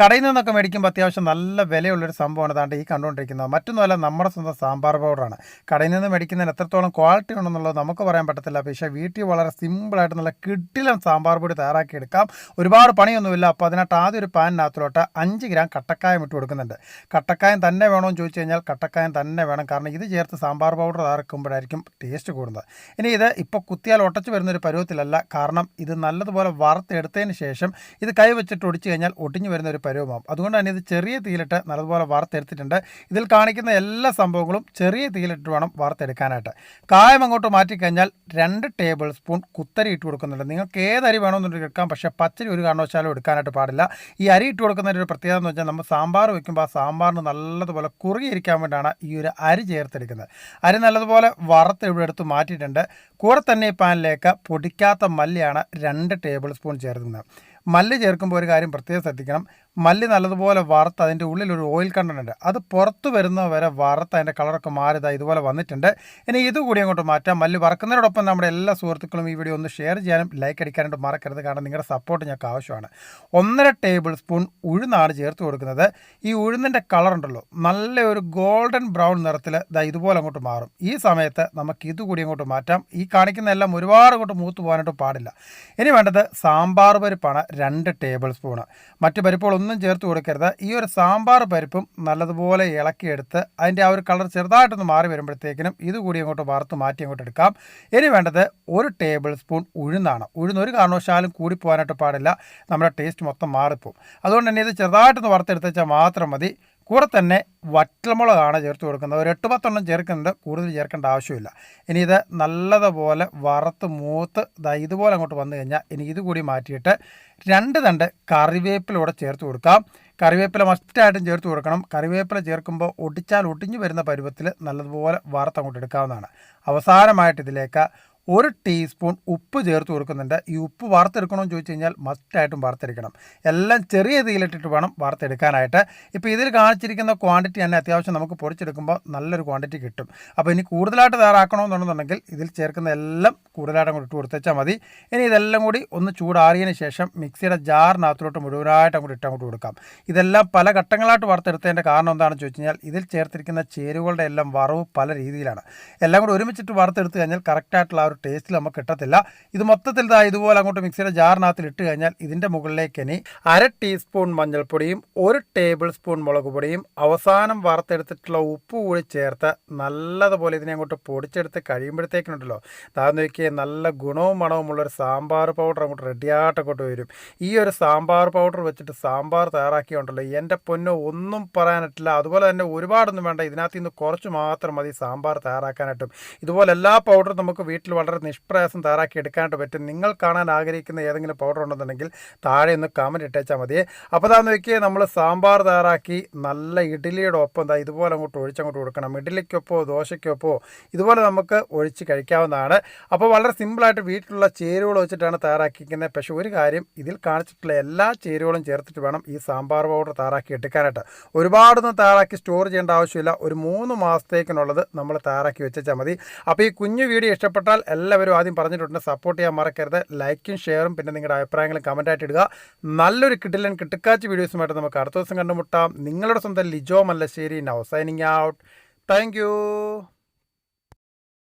കടയിൽ നിന്നൊക്കെ മേടിക്കുമ്പോൾ അത്യാവശ്യം നല്ല വിലയുള്ളൊരു സംഭവമാണ് താണ്ട് ഈ കണ്ടുകൊണ്ടിരിക്കുന്നത്. മറ്റൊന്നുമല്ല നമ്മുടെ സ്വന്തം സാമ്പാർ പൗഡറാണ്. കടയിൽ നിന്ന് മേടിക്കുന്നതിന് എത്രത്തോളം ക്വാളിറ്റി ഉണ്ടെന്നുള്ളത് നമുക്ക് പറയാൻ പറ്റത്തില്ല. പക്ഷേ വീട്ടിൽ വളരെ സിമ്പിളായിട്ട് നല്ല കിട്ടിലും സാമ്പാർ പൊടി തയ്യാറാക്കി എടുക്കാം ഒരുപാട് പണിയൊന്നുമില്ല. അപ്പോൾ അതിനകത്ത് ആദ്യം ഒരു പാനിനകത്തിലോട്ട് അഞ്ച് ഗ്രാം കട്ടക്കായം ഇട്ട് കൊടുക്കുന്നുണ്ട്. കട്ടക്കായം തന്നെ വേണമെന്ന് ചോദിച്ചു കഴിഞ്ഞാൽ കട്ടക്കായം തന്നെ വേണം. കാരണം ഇത് ചേർത്ത് സാമ്പാർ പൗഡർ തയ്യാറാക്കുമ്പോഴായിരിക്കും ടേസ്റ്റ് കൂടുന്നത്. ഇനി ഇത് ഇപ്പോൾ കുത്തിയാൽ ഒട്ടച്ച് വരുന്നൊരു പരുവത്തിലല്ല. കാരണം ഇത് നല്ലതുപോലെ വറുത്തെടുത്തതിന് ശേഷം ഇത് കൈ വെച്ചിട്ട് ഒടിച്ചു കഴിഞ്ഞാൽ ഒടിഞ്ഞു വരുന്ന ഒരു പരുവമാവും. അതുകൊണ്ട് തന്നെ ഇത് ചെറിയ തീയിലിട്ട് നല്ലതുപോലെ വാർത്തെടുത്തിട്ടുണ്ട് ഇതിൽ കാണിക്കുന്ന എല്ലാ സംഭവങ്ങളും ചെറിയ തീയിലിട്ട് വേണം വാർത്തെടുക്കാനായിട്ട് കായം അങ്ങോട്ട് മാറ്റിക്കഴിഞ്ഞാൽ രണ്ട് ടേബിൾ സ്പൂൺ കുത്തരി ഇട്ട് കൊടുക്കുന്നുണ്ട്. നിങ്ങൾക്ക് ഏത് അരി വേണമെന്നുണ്ടെങ്കിൽ എടുക്കാം. പക്ഷേ പച്ചരി ഒരു കാരണവശാലും എടുക്കാനായിട്ട് പാടില്ല. ഈ അരി ഇട്ട് കൊടുക്കുന്നതിന്റെ ഒരു പ്രത്യേകത എന്ന് വെച്ചാൽ നമ്മൾ സാമ്പാർ വെക്കുമ്പോൾ ആ സാമ്പാറിന് നല്ലതുപോലെ കുറുകിയിരിക്കാൻ വേണ്ടിയാണ് ഈ ഒരു അരി ചേർത്തെടുക്കുന്നത്. അരി നല്ലതുപോലെ വറുത്ത് ഇവിടെ എടുത്ത് മാറ്റിയിട്ടുണ്ട്. കൂടെ തന്നെ ഈ പാനിലേക്ക് പൊടിക്കാത്ത മല്ലിയാണ് രണ്ട് ടേബിൾ സ്പൂൺ ചേർക്കുന്നത്. മല്ല് ചേർക്കുമ്പോൾ ഒരു കാര്യം പ്രത്യേകം ശ്രദ്ധിക്കണം. മല്ലി നല്ലതുപോലെ വറുത്ത് അതിന്റെ ഉള്ളിൽ ഒരു ഓയിൽ കണ്ടന്റ് ഉണ്ട്. അത് പുറത്ത് വരുന്നവരെ വറുത്ത് അതിന്റെ കളറൊക്കെ മാറിയതാ ഇതുപോലെ വന്നിട്ടുണ്ട്. ഇനി ഇത് കൂടി അങ്ങോട്ട് മാറ്റാം. മല്ലി വറക്കുന്നതിനോടൊപ്പം നമ്മുടെ എല്ലാ സുഹൃത്തുക്കളും ഈ വീഡിയോ ഒന്ന് ഷെയർ ചെയ്യാനും ലൈക്ക് അടിക്കാനായിട്ട് മറക്കരുത്. കാരണം നിങ്ങളുടെ സപ്പോർട്ട് ഞങ്ങൾക്ക് ആവശ്യമാണ്. ഒന്നര ടേബിൾ സ്പൂൺ ഉഴുന്നാണ് ചേർത്ത് കൊടുക്കുന്നത്. ഈ ഉഴുന്നിന്റെ കളറുണ്ടല്ലോ നല്ല ഒരു ഗോൾഡൻ ബ്രൗൺ നിറത്തിൽ ദാ ഇതുപോലെ അങ്ങോട്ട് മാറും. ഈ സമയത്ത് നമുക്ക് ഇത് കൂടി അങ്ങോട്ട് മാറ്റാം. ഈ കാണിക്കുന്ന എല്ലാം ഒരുപാട് അങ്ങോട്ട് മൂത്ത് പോകാനായിട്ട് പാടില്ല. ഇനി വേണ്ടത് സാമ്പാർ പരിപ്പാണ്. രണ്ട് ടേബിൾ സ്പൂണ് മറ്റ് പരിപ്പുകളൊന്നും ഒന്നും ചേർത്ത് കൊടുക്കരുത്. ഈ ഒരു സാമ്പാർ പരിപ്പും നല്ലതുപോലെ ഇളക്കിയെടുത്ത് അതിന്റെ ആ ഒരു കളർ ചെറുതായിട്ടൊന്ന് മാറി വരുമ്പോഴത്തേക്കിനും ഇതുകൂടി അങ്ങോട്ട് വറുത്ത് മാറ്റി അങ്ങോട്ട് എടുക്കാം. ഇനി വേണ്ടത് ഒരു ടേബിൾ സ്പൂൺ ഉഴുന്നാണ്. ഉഴുന്ന് ഒരു കാരണവശാലും കൂടി പോകാനായിട്ട് പാടില്ല. നമ്മുടെ ടേസ്റ്റ് മൊത്തം മാറിപ്പോവും. അതുകൊണ്ട് തന്നെ ഇത് ചെറുതായിട്ടൊന്ന് വറുത്തെടുത്ത് വെച്ചാൽ മാത്രം മതി. കൂടെ തന്നെ വറ്റൽമുളകാണ് ചേർത്ത് കൊടുക്കുന്നത്. ഒരു എട്ട് പത്തെണ്ണം ചേർക്കുന്നുണ്ട് കൂടുതൽ ചേർക്കേണ്ട ആവശ്യമില്ല. ഇനി ഇത് നല്ലതുപോലെ വറുത്ത് മൂത്ത് ഇതുപോലെ അങ്ങോട്ട് വന്നു കഴിഞ്ഞാൽ ഇനി ഇത് കൂടി മാറ്റിയിട്ട് രണ്ട് തണ്ട് കറിവേപ്പിലൂടെ ചേർത്ത് കൊടുക്കാം. കറിവേപ്പില മസ്റ്റായിട്ടും ചേർത്ത് കൊടുക്കണം. കറിവേപ്പില ചേർക്കുമ്പോൾ ഒടിച്ചാൽ ഒടിഞ്ഞു വരുന്ന പരുവത്തിൽ നല്ലതുപോലെ വറുത്ത് അങ്ങോട്ട് എടുക്കാവുന്നതാണ്. അവസാനമായിട്ട് ഇതിലേക്ക് ഒരു ടീസ്പൂൺ ഉപ്പ് ചേർത്ത് കൊടുക്കുന്നുണ്ട്. ഈ ഉപ്പ് വാർത്തെടുക്കണമെന്ന് ചോദിച്ചു കഴിഞ്ഞാൽ മസ്റ്റായിട്ടും വാർത്തെടുക്കണം എല്ലാം ചെറിയ തീയിലിട്ടിട്ട് വേണം വാർത്തെടുക്കാനായിട്ട് ഇപ്പോൾ ഇതിൽ കാണിച്ചിരിക്കുന്ന ക്വാണ്ടിറ്റി തന്നെ അത്യാവശ്യം നമുക്ക് പൊടിച്ചെടുക്കുമ്പോൾ നല്ലൊരു ക്വാണ്ടിറ്റി കിട്ടും. അപ്പോൾ ഇനി കൂടുതലായിട്ട് തയ്യാറാക്കണമെന്നുണ്ടെന്നുണ്ടെങ്കിൽ ഇതിൽ ചേർക്കുന്ന എല്ലാം കൂടുതലായിട്ട് അങ്ങോട്ട് ഇട്ട് കൊടുത്തേച്ചാൽ മതി. ഇനി ഇതെല്ലാം കൂടി ഒന്ന് ചൂടാറിയതിന് ശേഷം മിക്സിയുടെ ജാറിനകത്തോട്ട് മുഴുവനായിട്ട് അങ്ങോട്ട് ഇട്ട് അങ്ങോട്ട് കൊടുക്കാം. ഇതെല്ലാം പല ഘട്ടങ്ങളായിട്ട് വാർത്തെടുത്തതിന്റെ കാരണം എന്താണെന്ന് ചോദിച്ചു കഴിഞ്ഞാൽ ഇതിൽ ചേർത്തിരിക്കുന്ന ചേരുവകളുടെ എല്ലാം വറവ് പല രീതിയിലാണ്. എല്ലാം കൂടി ഒരുമിച്ചിട്ട് വാർത്തെടുത്ത് കഴിഞ്ഞാൽ കറക്റ്റായിട്ടുള്ള ആ ഒരു ടേസ്റ്റിൽ നമുക്ക് കിട്ടത്തില്ല. ഇത് മൊത്തത്തിൽ ഇതാ ഇതുപോലെ അങ്ങോട്ട് മിക്സിയുടെ ജാറിനകത്തിൽ ഇട്ട് കഴിഞ്ഞാൽ ഇതിന്റെ മുകളിലേക്ക് ഇനി അര ടീസ്പൂൺ മഞ്ഞൾപ്പൊടിയും ഒരു ടേബിൾ സ്പൂൺ മുളക് പൊടിയും അവസാനം വറുത്തെടുത്തിട്ടുള്ള ഉപ്പ് കൂടി ചേർത്ത് നല്ലതുപോലെ ഇതിനെ അങ്ങോട്ട് പൊടിച്ചെടുത്ത് കഴിയുമ്പോഴത്തേക്കിനുണ്ടല്ലോ. താന്ന് നോക്കിയാൽ നല്ല ഗുണവും മണവുമുള്ളൊരു സാമ്പാർ പൗഡർ അങ്ങോട്ട് റെഡിയായിട്ട് അങ്ങോട്ട് വരും. ഈ ഒരു സാമ്പാർ പൗഡർ വെച്ചിട്ട് സാമ്പാർ തയ്യാറാക്കിയുണ്ടല്ലോ എന്റെ പൊന്നോ ഒന്നും പറയാനിട്ടില്ല. അതുപോലെ തന്നെ ഒരുപാടൊന്നും വേണ്ട. ഇതിനകത്ത് നിന്ന് കുറച്ച് മാത്രം മതി സാമ്പാർ തയ്യാറാക്കാനായിട്ടും. ഇതുപോലെ എല്ലാ പൗഡറും നമുക്ക് വീട്ടിൽ നിഷ്പ്രയാസം തയ്യാറാക്കി എടുക്കാനായിട്ട് പറ്റും. നിങ്ങൾ കാണാൻ ആഗ്രഹിക്കുന്ന ഏതെങ്കിലും പൗഡർ ഉണ്ടെന്നുണ്ടെങ്കിൽ താഴെ ഒന്ന് കമന്റ് ഇട്ടേച്ചാൽ മതിയെ അപ്പോൾ അതാന്ന് നോക്കിയാൽ നമ്മൾ സാമ്പാർ തയ്യാറാക്കി നല്ല ഇഡ്ഡലിയുടെ ഒപ്പം എന്താ ഇതുപോലെ അങ്ങോട്ട് ഒഴിച്ചങ്ങോട്ട് കൊടുക്കണം. ഇഡ്ഡലിക്കൊപ്പോ ദോശയ്ക്കൊപ്പോ ഇതുപോലെ നമുക്ക് ഒഴിച്ച് കഴിക്കാവുന്നതാണ്. അപ്പോൾ വളരെ സിമ്പിളായിട്ട് വീട്ടിലുള്ള ചേരുവകൾ വെച്ചിട്ടാണ് തയ്യാറാക്കിയിരിക്കുന്നത്. പക്ഷേ ഒരു കാര്യം ഇതിൽ കാണിച്ചിട്ടുള്ള എല്ലാ ചേരുവകളും ചേർത്തിട്ട് വേണം ഈ സാമ്പാർ പൗഡർ തയ്യാറാക്കി എടുക്കാനായിട്ട്. ഒരുപാടൊന്നും തയ്യാറാക്കി സ്റ്റോർ ചെയ്യേണ്ട ആവശ്യമില്ല. ഒരു മൂന്ന് മാസത്തേക്കിനുള്ളത് നമ്മൾ തയ്യാറാക്കി വെച്ചാൽ മതി. അപ്പോൾ ഈ കുഞ്ഞു വീഡിയോ ഇഷ്ടപ്പെട്ടാൽ എല്ലാവരും ആദ്യം പറഞ്ഞിട്ടുണ്ട് സപ്പോർട്ട് ചെയ്യാൻ മറക്കരുത്. ലൈക്കും ഷെയറും പിന്നെ നിങ്ങളുടെ അഭിപ്രായങ്ങളും കമന്റായിട്ട് ഇടുക. നല്ലൊരു കിട്ടില്ല കിട്ടുക്കാച്ച് വീഡിയോസുമായിട്ട് നമുക്ക് അടുത്ത ദിവസം കണ്ടുമുട്ടാം. നിങ്ങളുടെ സ്വന്തം Lijo Mallassery. Now signing out thank